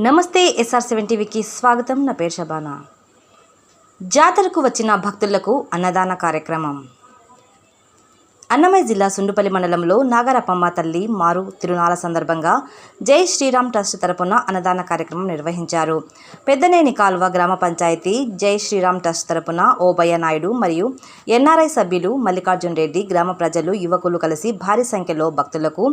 నమస్తే SR seven టీవీకి స్వాగతం. నా పేరు షబానా. జాతరకు వచ్చిన భక్తులకు అన్నదాన కార్యక్రమం. అన్నమయ్య జిల్లా సుండుపల్లి మండలంలో నాగరపమ్మ తల్లి మారు తిరునాల సందర్భంగా జై శ్రీరామ్ ట్రస్ట్ తరపున అన్నదాన కార్యక్రమం నిర్వహించారు. పెద్దనేని కాల్వ గ్రామ పంచాయతీ జై శ్రీరామ్ ట్రస్ట్ తరపున ఓబయ్య నాయుడు మరియు ఎన్ఆర్ఐ సభ్యులు మల్లికార్జున్ రెడ్డి గ్రామ ప్రజలు యువకులు కలిసి భారీ సంఖ్యలో భక్తులకు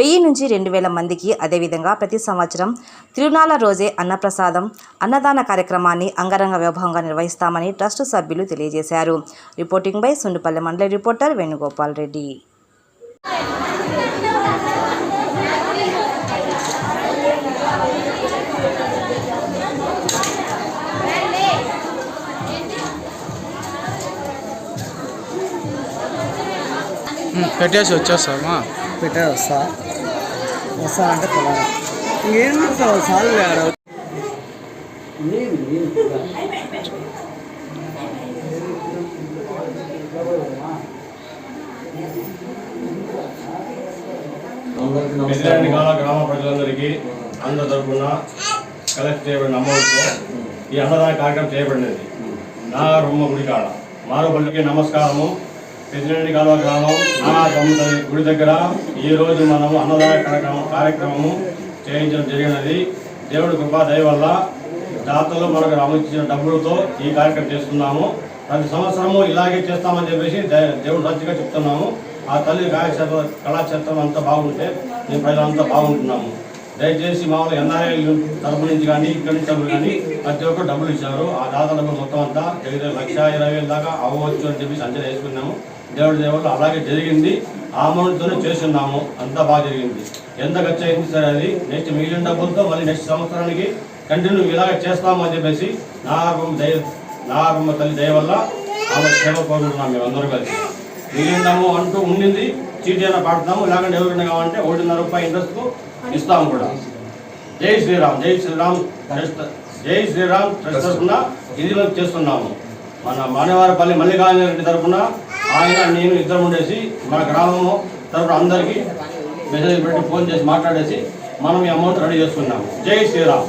వెయ్యి నుంచి రెండు వేల మందికి అదేవిధంగా ప్రతి సంవత్సరం తిరునాల రోజే అన్నప్రసాదం అన్నదాన కార్యక్రమాన్ని అంగరంగ వైభవంగా నిర్వహిస్తామని ట్రస్ట్ సభ్యులు తెలియజేశారు. రిపోర్టింగ్ బై సుండుపల్లి మండలి రిపోర్టర్ వేణుగోపాల్ రెడ్డి. పెట్టేసి వచ్చేస్తామా పెట్టే వస్తా వస్తా అంటే పొలాలు ఇంకేం చేస్తావు? సార్లు ఆడ. పెద్దలాంటి కాల గ్రామ ప్రజలందరికీ అందరి తరఫున కలెక్ట్ చేయబడిన అమౌంట్తో ఈ అన్నదాన కార్యక్రమం చేయబడినది. నా రొమ్మ గుడి కాడ. మారుపల్లికి నమస్కారము. పెద్దలాంటి కాలువ గ్రామం నా గుడి దగ్గర ఈ రోజు మనము అన్నదాన కార్యక్రమం కార్యక్రమము చేయించడం జరిగినది. దేవుడి కృపా దయ వల్ల దాతలు మనకు రామించిన డబ్బులతో ఈ కార్యక్రమం చేస్తున్నాము. ప్రతి సంవత్సరము ఇలాగే చేస్తామని చెప్పేసి దేవుడు రచ్చిగా చెప్తున్నాము. ఆ తల్లి కాయక్షేత్రం కళాక్షేత్రం అంతా బాగుంటే మేము ప్రజలంతా బాగుంటున్నాము. దయచేసి మామూలు ఎన్ఆర్ఐ తరపు నుంచి కానీ ఇక్కడి నుంచి డబ్బులు కానీ ప్రతి ఒక్కరు డబ్బులు ఇచ్చారు. ఆ దాదాపు డబ్బులు మొత్తం అంతా దగ్గర లక్ష ఇరవై వేల దాకా అవ్వచ్చు అని చెప్పేసి అంచనా వేసుకున్నాము. దేవుడి దేవుళ్ళు అలాగే జరిగింది. ఆ అమౌంట్తోనే చేస్తున్నాము. అంతా బాగా జరిగింది. ఎంత ఖర్చు అయింది సరే అది నెక్స్ట్ మిగిలిన డబ్బులతో మళ్ళీ నెక్స్ట్ సంవత్సరానికి కంటిన్యూ ఇలాగ చేస్తాము అని చెప్పేసి నా దయ నా తల్లి దయ వల్ల ఆమె సేవ కోరుకుంటున్నాం మేము అందరూ కలిసి. మిగిలిందాము అంటూ ఉండింది. చీటీ అయినా పాడుతాము లేకుంటే ఎవరికైనా కావాలంటే ఒకటిన్నర రూపాయి ఇంట్రెస్ట్కు ఇస్తాము కూడా. జై శ్రీరామ్ జై శ్రీరామ్ జై శ్రీరామ్ ట్రస్ట్ తరఫున ఇది చేస్తున్నాము. మన మానవారపల్లి మల్లికార్జున రెడ్డి తరఫున ఆయన నేను ఇద్దరం ఉండేసి మన గ్రామము తరఫున అందరికీ మెసేజ్ పెట్టి ఫోన్ చేసి మాట్లాడేసి మనం ఈ అమౌంట్ రెడీ చేసుకున్నాము జై శ్రీరామ్.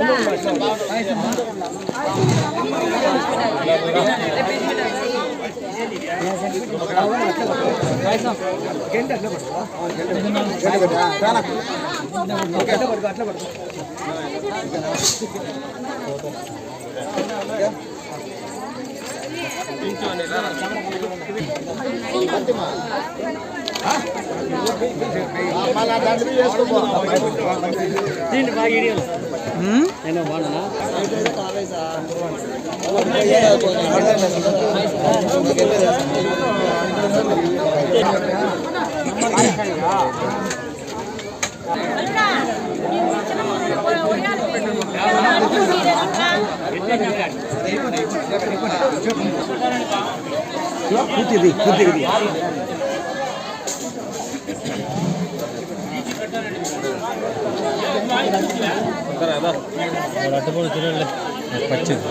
అట్లా ప్లేట్ తీసుకుంటా, ఇస్తావా? తీసుకుంటా. పూర్తిది